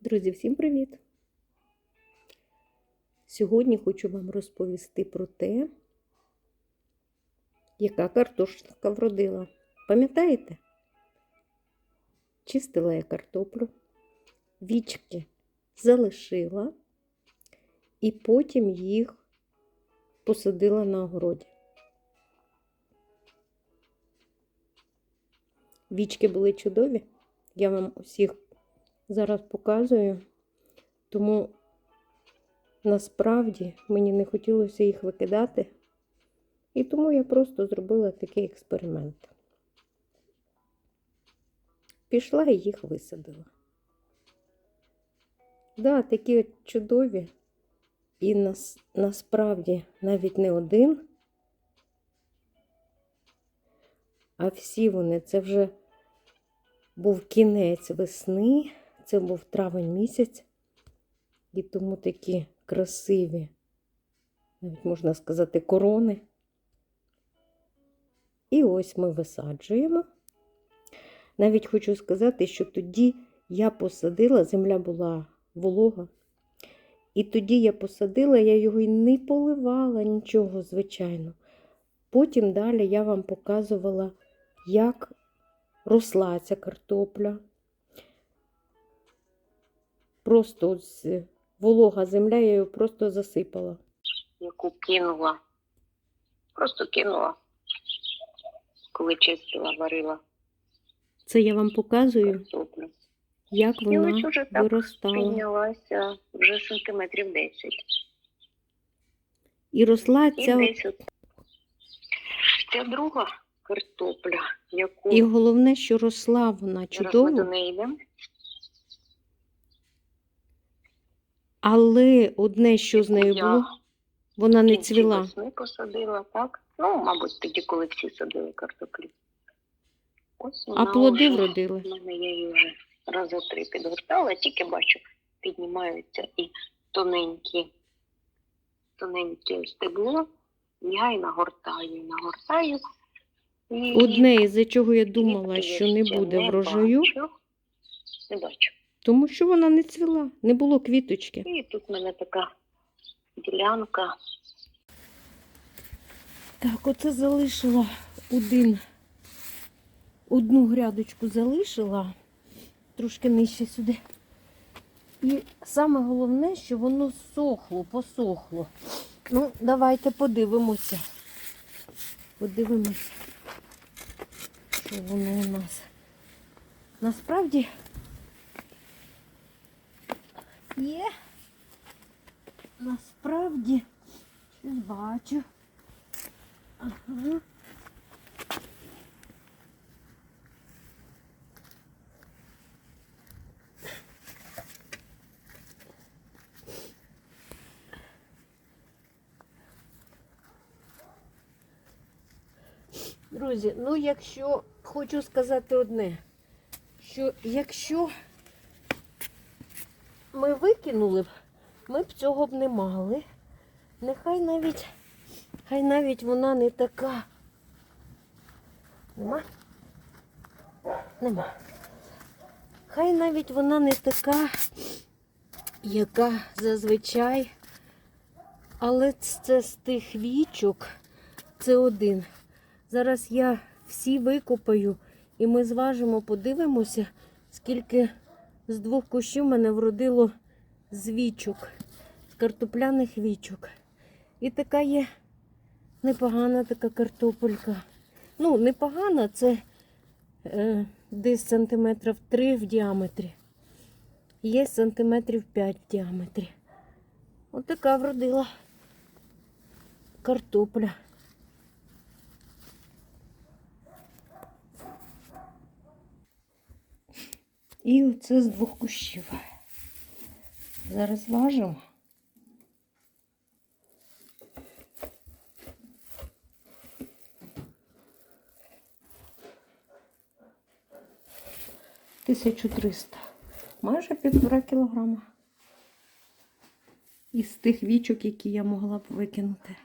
Друзі, всім привіт! Сьогодні хочу вам розповісти про те, яка картошка вродила. Пам'ятаєте? Чистила я картоплю, вічки залишила і потім їх посадила на огороді. Вічки були чудові. Я вам усіх зараз показую, тому насправді мені не хотілося їх викидати, і тому я просто зробила такий експеримент. Пішла і їх висадила. Да, такі от чудові, і нас, насправді навіть не один, а всі вони це вже був кінець весни, це був травень місяць, і тому такі красиві, навіть можна сказати, корони. І ось ми висаджуємо. Навіть хочу сказати, що тоді я посадила, земля була волога. І тоді я посадила, я його й не поливала нічого, звичайно. Потім далі я вам показувала, як росла ця картопля. Просто ось волога земля, я її просто засипала. яку кинула. Просто кинула, коли чистила, варила Це я вам показую, картоплю. як вона уже так виростала. піднялася вже сантиметрів 10. І росла І ця. десь от ця друга картопля, яку І головне, що росла вона зараз ми чудово, до неї йдемо. Але одне, що з нею було, вона не цвіла. весни посадила, так? Ну, мабуть, тоді, коли всі садили картоплю. Ось А плоди вже вродили. У мене я її вже рази три підгортала, тільки бачу, піднімаються і тоненькі, тоненькі стебло. Я і нагортаю, і нагортаю. І Одне, із-за чого я думала, квітки що не ще буде врожаю, бачу. Не бачу. Тому що вона не цвіла, не було квіточки. І тут в мене така ділянка. Так, оце залишила один, одну грядочку залишила, трошки нижче сюди. І саме головне, що воно сохло, посохло. Ну, давайте подивимося. Подивимося, що воно у нас. Насправді є. Насправді щось бачу. Ага. Друзі, ну якщо хочу сказати одне, що якщо ми викинули б, ми б цього б не мали. Нехай навіть Хай навіть вона не така. Нема? Нема. Хай навіть вона не така, яка зазвичай. Але це з тих вічок, це один. Зараз я всі викопаю і ми зважимо, подивимося, скільки з двох кущів мене вродило з вічок, з картопляних вічок. І така є Непогана така картопелька. Ну, непогана, це е, десь сантиметрів 3 в діаметрі. Є сантиметрів 5 в діаметрі. Ось така вродила картопля. І оце з двох кущів. Зараз важимо. Тисячу триста. Майже півтора кілограма. Із тих вічок, які я могла б викинути.